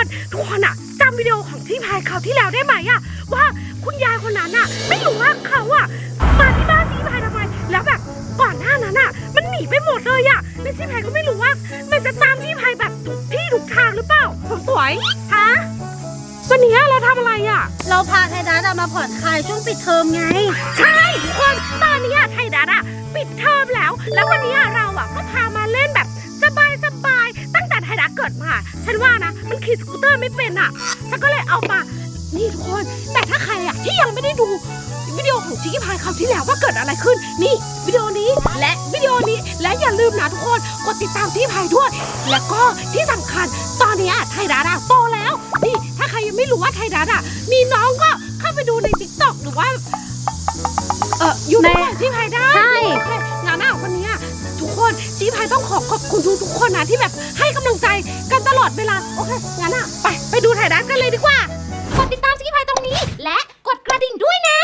คนทุกคนอะจำวิดีโอของที่พายคราวที่แล้วได้ไหมอะว่าคุณยายคนนั้นอะไม่รู้ว่าเขาอะมาที่บ้านที่พายทำไมแล้วแบบก่อนหน้านั้นอะมันหนีไปหมดเลยอะแล้วที่พายก็ไม่รู้ว่า มันจะตามที่พายแบบทุกที่ทุกทางหรือเปล่าผมสวยฮะวันนี้เราทำอะไรอะเราพาไทยดัสอะมาผ่อนคลายช่วงปิดเทอมไง ใช่ทุกคนตอนนี้อะไทยดัตอะปิดเทอมแล้ว แล้ววันนี้อะเราอะก็พามาเล่นแบบสบายสบายๆตั้งแต่ไทยดัตเกิดมา ฉันว่านะมัน ขี่สกูตเตอร์ไม่เป็นอะฉันก็เลยเอามา นี่ทุกคน แต่ถ้าใครอะที่ยังไม่ได้ดูวิดีโอของชิคกี้พายคราวที่แล้วว่าเกิดอะไรขึ้น นี่วิดีโอนี้และวิดีโอนี้และอย่าลืมนะทุกคน กดติดตามชิคกี้พายด้วย แล้วก็ที่สำคัญตอนนี้อะไทยดัตอะโตแล้ว นี่ถ้าใครยังไม่รู้ว่าไทยดัตอะมีน้องก็เข้าไปดูในทิกตอกหรือว่าเอออยู่ในแม่ชี้พายได้ใช่โอเคงานหน้าวันนี้อะทุกคนชี้พายต้องขอขอบคุณทุกทุกๆคนนะที่แบบให้กำลังใจกันตลอ ดเวลา โอเค งั้นอะ ไป ไปดูถ่ายดันกันเลยดีกว่า กดติดตามสกิพายตรงนี้ และกดกระดิ่งด้วยนะ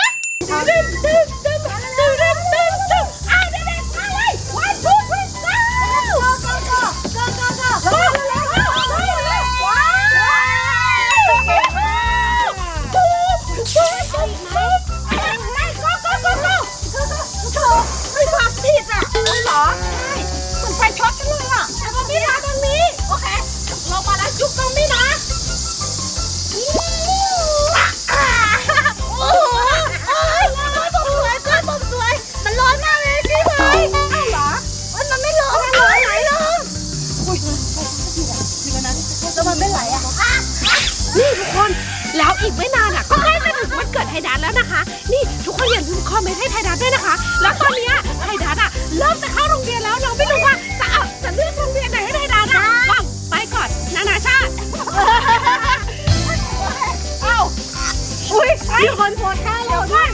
อย่าลืมคอมเมนต์ให้ไทยดันด้วยนะคะ แล้วตอนเนี้ยไทยดันอะเริ่มจะเข้าโรงเรียนแล้วเราไม่รู้ว่าจะเอาจะเลือกโรงเรียนไหนให้ไทยดันอะก่อนไปก่อนนานาชาติเอ้าอุ้ยมีคนโพสท่าเราด้วย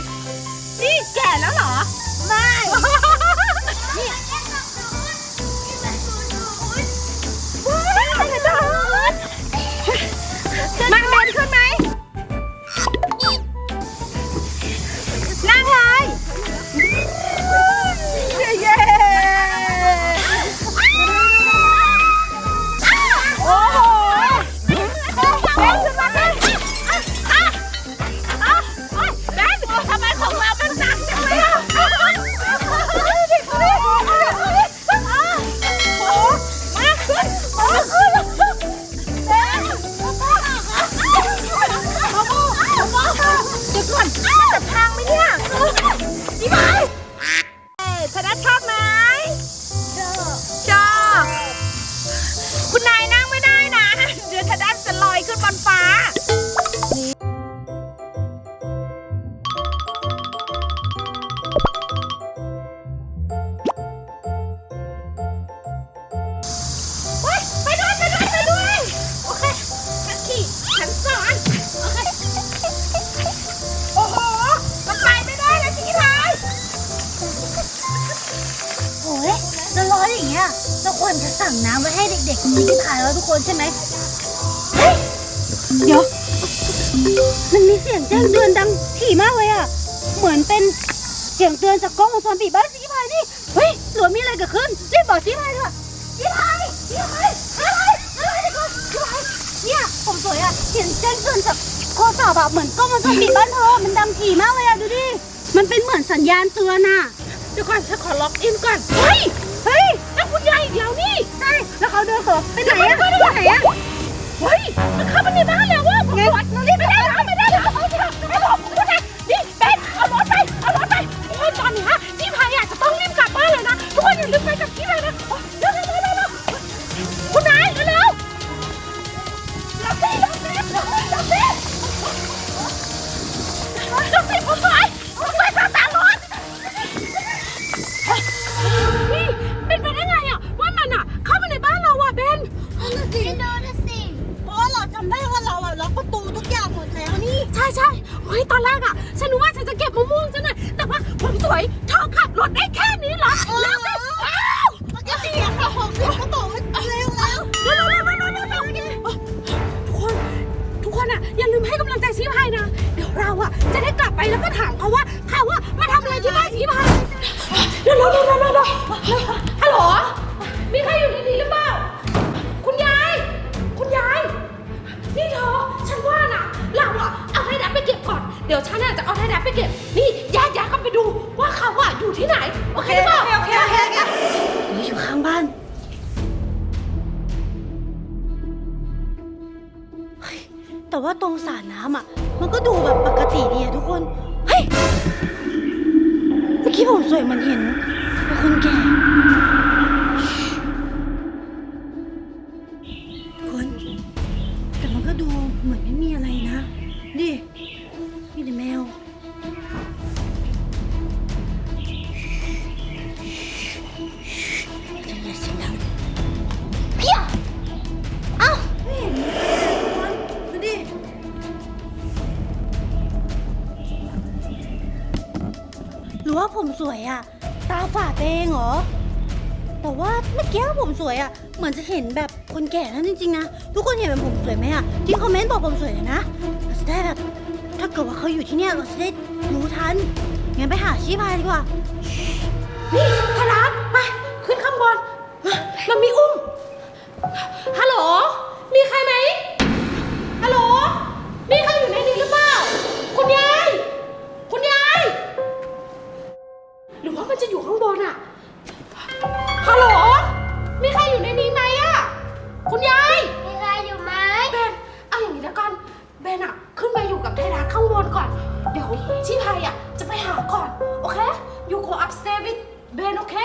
เงี้ยเราควรจะสั่งน้ำไว้ให้เด็กๆมีที่ถ่ายแล้วทุกคนใช่ไหมเฮ้ยเดี๋ยว มันมีเสียงแจ้งเตือนดังถี่มากเลยอะ เหมือนเป็นเสียงเตือนจากกล้องวงจรปิดบ้านสีพายนี่เฮ้ยหรือว่ามีอะไรเกิดขึ้นรีบบอกสีพายเถอะสีพายสีพายสีพายสีพายเดี๋ยวก่อนสีพายเนี่ยผมสวยอะเห็นแจ้งเตือนจากโทรศัพท์อะเหมือนกล้องวงจรปิดบ้านเธอมันดังถี่มากเลยอะดูดิมันเป็นเหมือนสัญญาณเตือนอะ เดี๋ยวก่อนฉันขอล็อกอินก่อน เฮ้ย ใช่แล้วเขาเดินขอไปไหนอะไปไหนอะเฮ้ยมันเข้ามาในบ้าน อย่าลืมให้กำลังใจชีพายนะ เดี๋ยวเราอะจะได้กลับไปแล้วก็ถามเขาว่าเขาว่ามาทำอะไรที่บ้านชีพายเร็วๆๆๆวฮัลโหลมีใครอยู่ในนี้หรือเปล่า คุณยาย คุณยาย นี่เธอ ฉันว่านะเราอะเอาไทยดับไปเก็บก่อน เดี๋ยวฉันน่าจะเอาไทยดับไปเก็บ นี่ยายยายก็ไปดูว่าเขาอะอยู่ที่ไหน โอเค ว่าตรงสระน้ำอะ มันก็ดูแบบปกติดีอะทุกคน เฮ้ย เมื่อกี้ผมสวยมันเห็นเป็นคนแก่คน แต่มันก็ดูเหมือนไม่มีอะไรนะ ดิ มีแต่แมว รือว่าผมสวยอะตาฝาดเองเหรอ แต่ว่าเมื่อกี้ผมสวยอะเหมือนจะเห็นแบบคนแก่นั่นจริงๆนะ ทุกคนเห็นแบบผมสวยไหมอะที่คอมเมนต์บอกผมสวยเลยนะเราจะได้แบบ ถ้าเกิดว่าเขาอยู่ที่เนี่ยเราจะได้รู้ทัน งั้นไปหาชีพายดีกว่า นี่พาราไปขึ้นข้างบน มันมีอุ้ม ฮัลโหล มีใครไหม เบนโอเค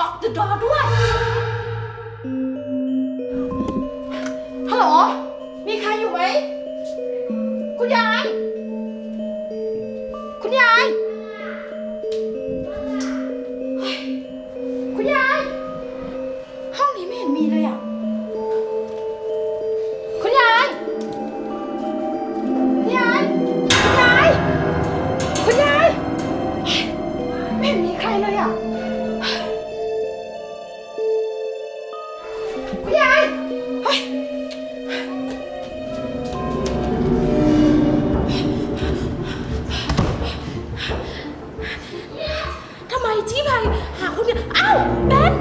ล็อกเดะดอด้วย ฮัลโหล จี้ไปหาคนเดียวอ้าวเบน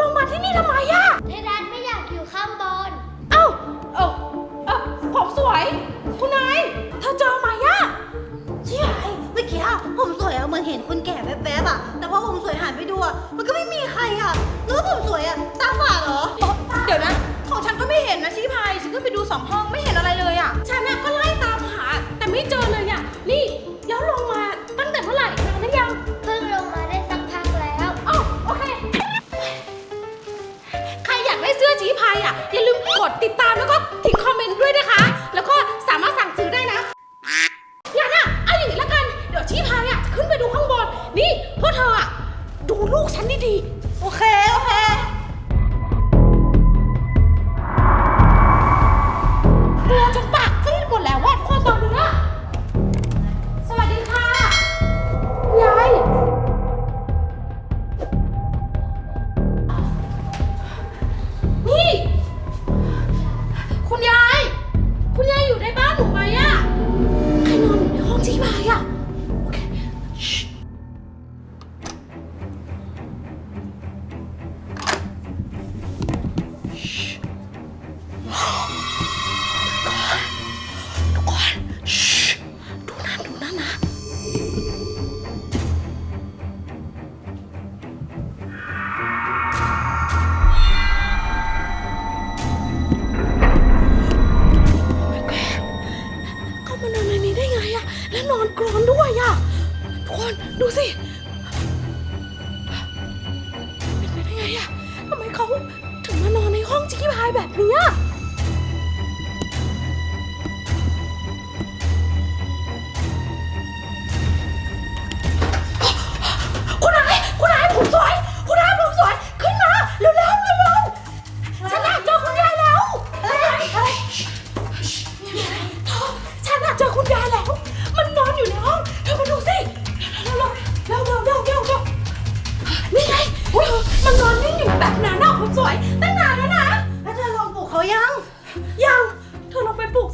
ลงมาที่นี่ทำไมอะเทดานไม่อยากอยู่ข้างบนเอ้าเออเออผมสวย คุณนายเธอเจอไหมอะที่ไหนเมื่อกี้อผมสวยอะเหมือนเห็นคนแก่แว๊บๆอะแต่พอผมสวยหันไปดูอะมันก็ไม่มีใครอะนึกวผมสวยอะตาฝาดเหรอ เดี๋ยวนะ ของฉันก็ไม่เห็น ลูกฉันนี่ดีโอเค โอ 拜拜。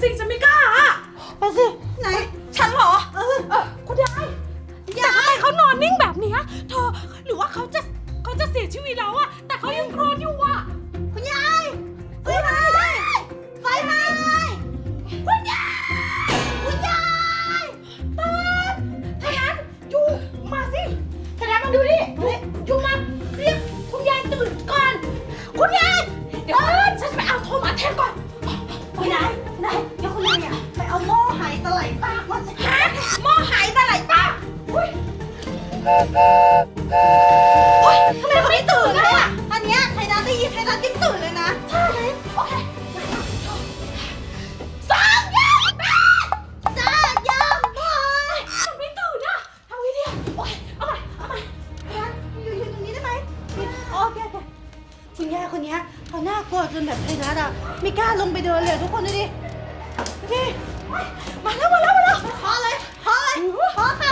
Sim, você me เฮ้ยทำไม่ตื่นเลยอะอันเนี้ยไทยรัฐได้ยินไทยรัฐยิ่งตื่นเลยนะ ใช่ โอเคสามยามสามยามบอยไม่ตื่นอะทำไงดีอะโอเคเอาใหม่เอาใหม่ไทยรัฐอยู่อยู่ตรงนี้ได้ไหมโอเคโอเคคุณย่าคนเนี้ยเขาน่ากลัวจนแบบไทยรัฐอะไม่กล้าลงไปเดินเลยทุกคนดูดิดูดิมาแล้วมาแล้วมาแล้วขอเลยขอเลยขอข้ามหูเลย